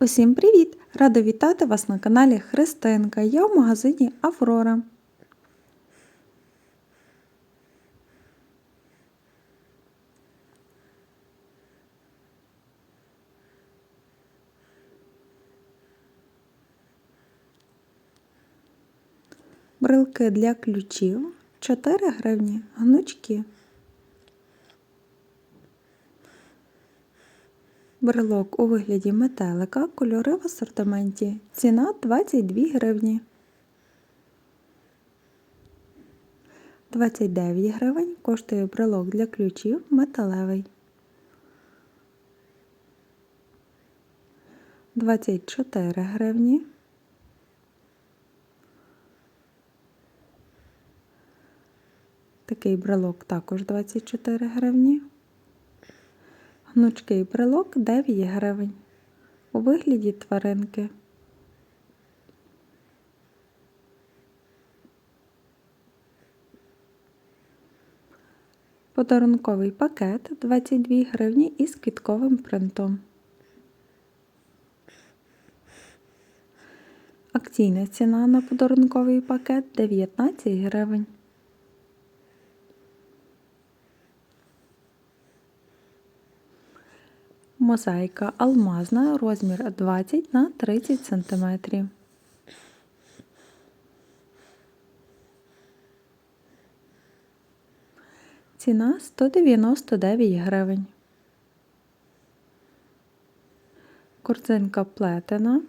Усім привіт! Рада вітати вас на каналі Христинка. Я в магазині Аврора. Брелки для ключів 4 гривні, гнучки. Брелок у вигляді метелика, кольори в асортименті. Ціна 22 гривні. 29 гривень коштує брелок для ключів металевий. 24 гривні. Такий брелок також 24 гривні. Гнучкий брелок 9 гривень. У вигляді тваринки. Подарунковий пакет 22 гривні із квітковим принтом. Акційна ціна на подарунковий пакет 19 гривень. Мозаїка алмазна розмір 20 на 30 см. Ціна 199 гривень. Корзинка плетена.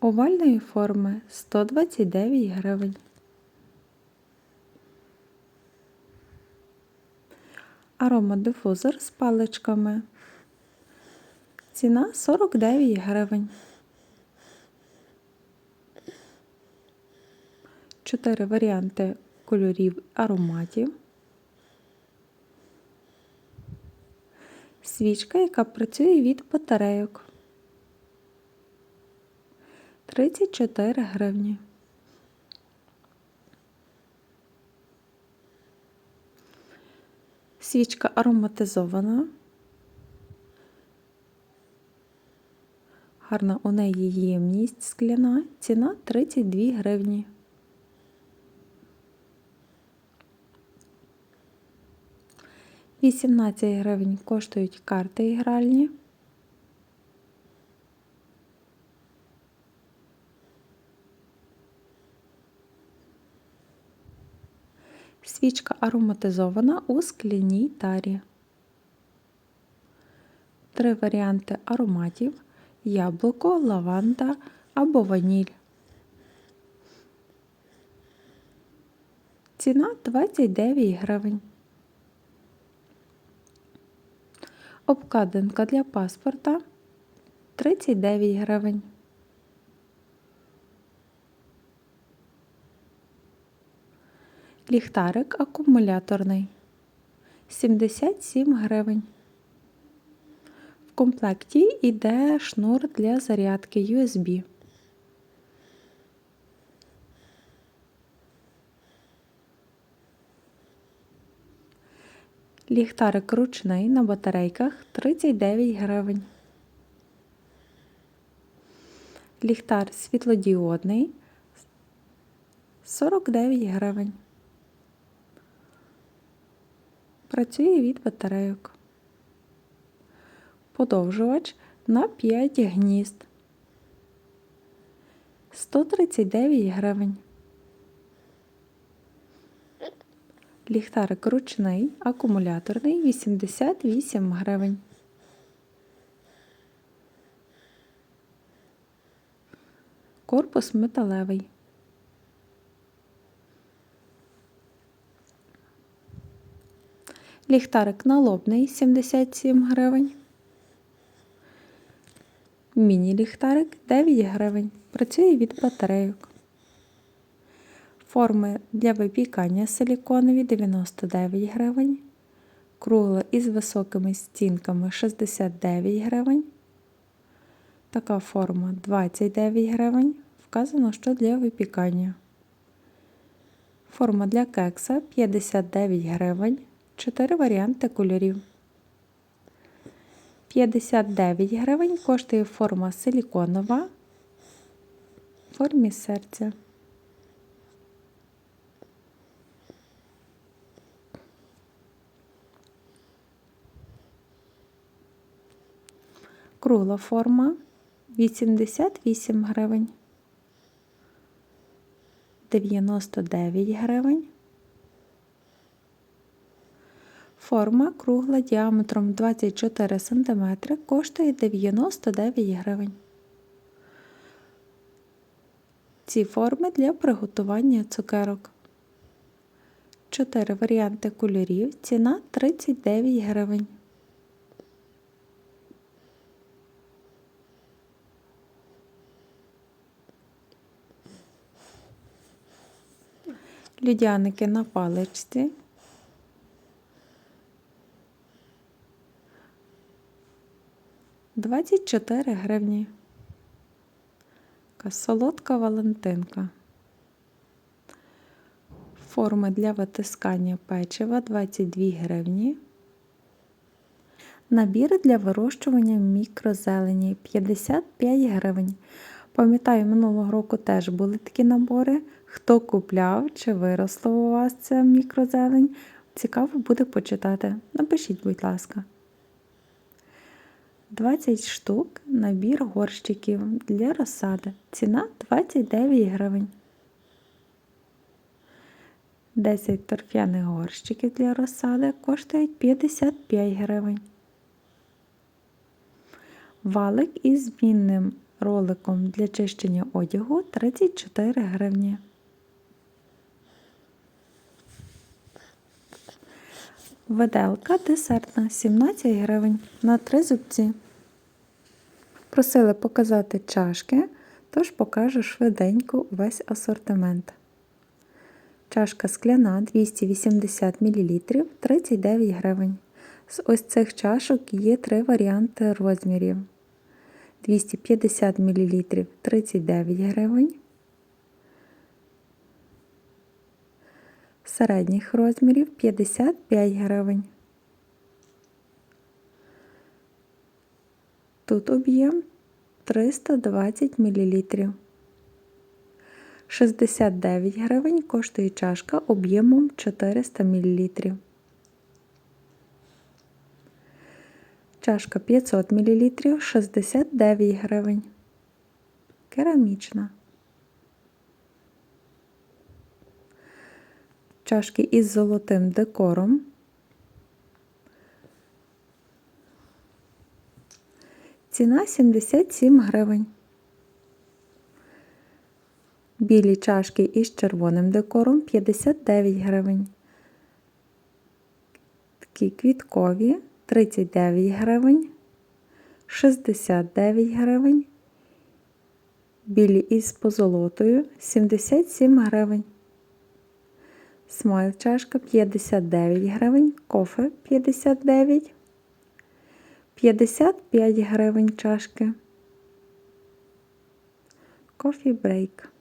Овальної форми 129 гривень. Аромадифузор з паличками. Ціна 49 гривень. Чотири варіанти кольорів ароматів. Свічка, яка працює від батарейок. 34 гривні. Свічка ароматизована. Гарна у неї ємність скляна. Ціна 32 гривні. Вісімнадцять гривень коштують карти ігральні. Свічка ароматизована у скляній тарі. Три варіанти ароматів: яблуко, лаванда або ваніль. Ціна 29 гривень. Обкладинка для паспорта 39 гривень. Ліхтарик акумуляторний 77 гривень. В комплекті йде шнур для зарядки USB. Ліхтарик ручний на батарейках 39 гривень. Ліхтар світлодіодний 49 гривень. Працює від батарейок. Подовжувач на 5 гнізд. 139 гривень. Ліхтарик ручний, акумуляторний 88 гривень. Корпус металевий. Ліхтарик налобний 77 гривень. Міні-ліхтарик 9 гривень. Працює від батарейок. Форми для випікання силіконові 99 гривень. Кругла із високими стінками 69 гривень. Така форма 29 гривень. Вказано, що для випікання. Форма для кекса 59 гривень. Чотири варіанти кольорів. 59 гривень коштує форма силіконова в формі серця. Кругла форма 88 гривень. 99 гривень. Форма кругла діаметром 24 см коштує 99 гривень. Ці форми для приготування цукерок. Чотири варіанти кольорів. Ціна 39 гривень. Людяники на паличці. Двадцять чотири гривні. Така солодка валентинка. Форми для витискання печива 22 гривні. Набір для вирощування мікрозелені 55 гривень. Пам'ятаю, минулого року теж були такі набори. Хто купляв, чи виросло у вас ця мікрозелень? Цікаво буде почитати. Напишіть, будь ласка. 20 штук набір горщиків для розсади. Ціна 29 гривень. 10 торфяних горщиків для розсади коштують 55 гривень. Валик із змінним роликом для чищення одягу 34 гривні. Виделка десертна 17 гривень на 3 зубці. Просили показати чашки, тож покажу швиденько весь асортимент. Чашка скляна 280 мл 39 гривень. З ось цих чашок є три варіанти розмірів. 250 мл 39 гривень. Середніх розмірів 55 гривень. Тут об'єм 320 мл. 69 гривень коштує чашка об'ємом 400 мл. Чашка 500 мл 69 гривень. Керамічна. Чашки із золотим декором. Ціна 77 гривень. Білі чашки із червоним декором 59 гривень. Такі квіткові 39 гривень, 69 гривень. Білі із позолотою 77 гривень. Смайл чашка 59 гривень, кофе 59, 55 гривень чашки. Кофі брейк.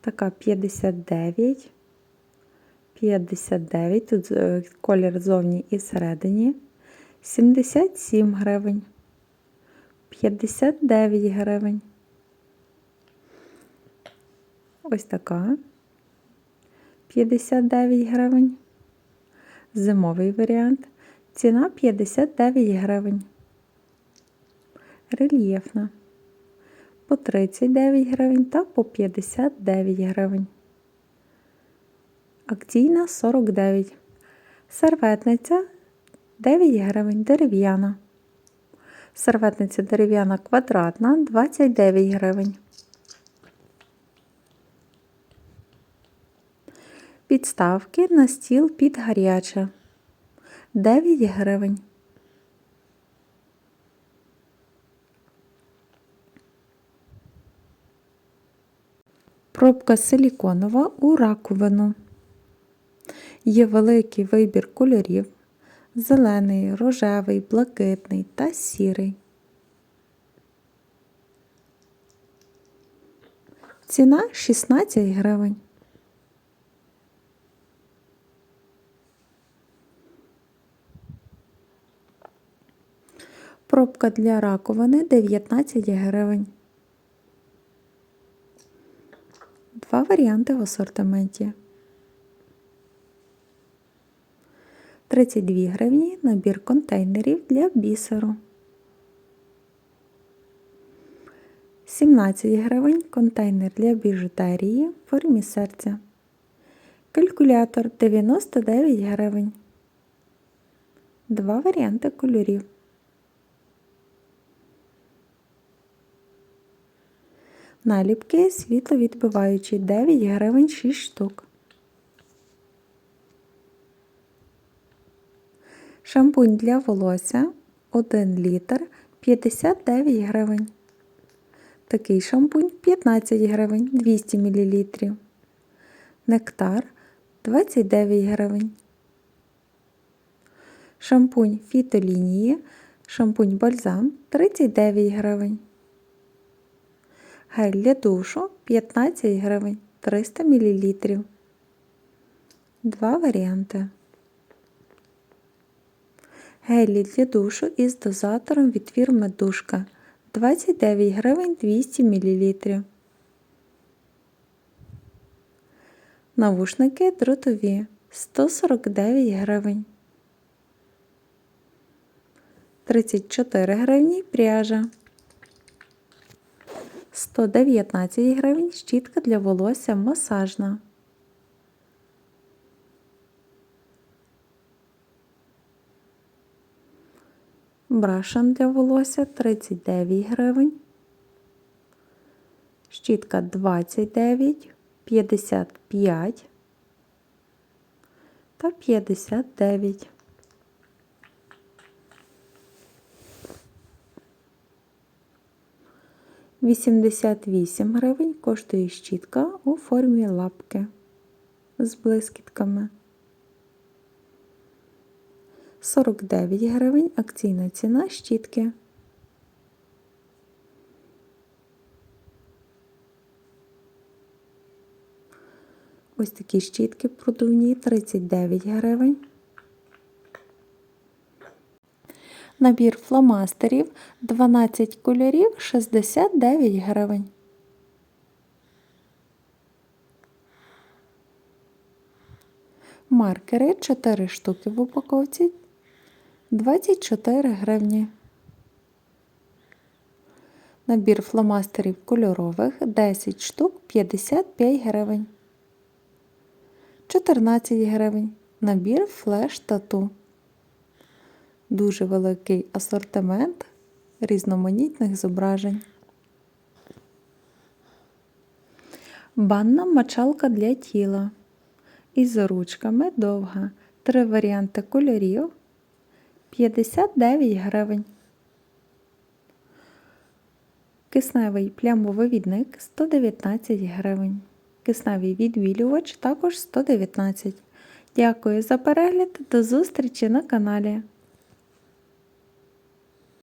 Така 59, 59, тут е, колір зовні і всередині. 77 гривень, 59 гривень. Ось така. 59 гривень. Зимовий варіант. Ціна 59 гривень. Рельєфна. По 39 гривень та по 59 гривень. Акційна 49. Серветниця 9 гривень. Дерев'яна. Серветниця дерев'яна квадратна 29 гривень. Підставки на стіл під гаряче 9 гривень. Пробка силіконова у раковину. Є великий вибір кольорів: зелений, рожевий, блакитний та сірий. Ціна 16 гривень. Пробка для раковини 19 гривень. Два варіанти в асортименті. 32 гривні набір контейнерів для бісеру. 17 гривень контейнер для біжутерії в формі серця. Калькулятор 99 гривень. Два варіанти кольорів. Наліпки світловідбиваючі 9 гривень 6 штук. Шампунь для волосся 1 літр 59 гривень. Такий шампунь 15 гривень 200 мл. Нектар 29 гривень. Шампунь фітолінії, шампунь бальзам 39 гривень. Гель для душу 15 гривень 300 мл. Два варіанти. Гелі для душу із дозатором від фірми Душка 29 гривень 200 мл. Навушники дротові 149 гривень. 34 гривні пряжа. 119 гривень щітка для волосся масажна. Брашан для волосся 39 гривень. Щітка 29, 55 та 59. Вісімдесят вісім гривень коштує щітка у формі лапки з блискітками. 49 гривень акційна ціна щітки. Ось такі щітки продувні 39 гривень. Набір фломастерів 12 кольорів 69 гривень. Маркери 4 штуки в упаковці 24 гривні. Набір фломастерів кольорових 10 штук 55 гривень. 14 гривень. Набір флеш тату. Дуже великий асортимент різноманітних зображень. Банна мочалка для тіла. Із ручками довга. Три варіанти кольорів 59 гривень. Кисневий плямовивідник 119 гривень. Кисневий відбілювач також 119. Дякую за перегляд. До зустрічі на каналі.